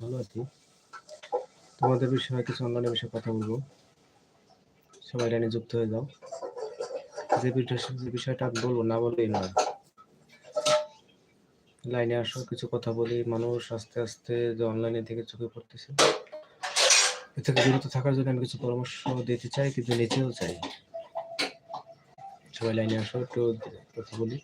ভালো আছি। তোমাদের বিষয়ে কিছু অনলাইনের বিষয়ে কথা বলব। সবাই লাইনে যুক্ত হয়ে যাও। যে বিষয়টা বলব না বলেই নয়। লাইনে আসো, কিছু কথা বলি। মানুষ আস্তে আস্তে যে অনলাইনে থেকে চোখে পড়তেছে, এ থেকে বিরত থাকার জন্য আমি কিছু পরামর্শ দিতে চাই, কিন্তু নিচেও চাই। সবাই লাইনে আসো, একটু কথা বলি।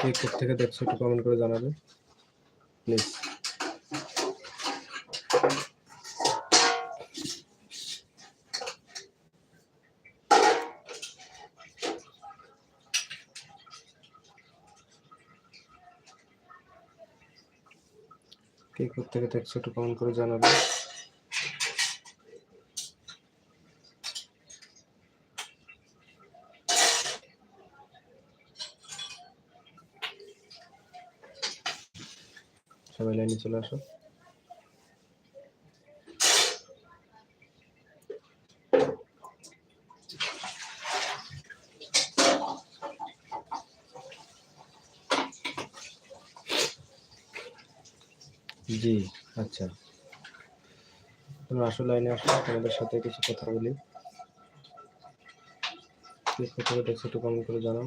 কে থেকে দেখছ একটু কমেন্ট করে জানাবে। প্লিজ কে থেকে দেখছ একটু কমেন্ট করে জানাবে। সবাই লাইনে চলে আসো। জি আচ্ছা। তোমরা আসো লাইনে আসো, তোমাদের সাথে কিছু কথা বলি। কে কোথাও দেখছ একটু কমেন্ট করে জানাও।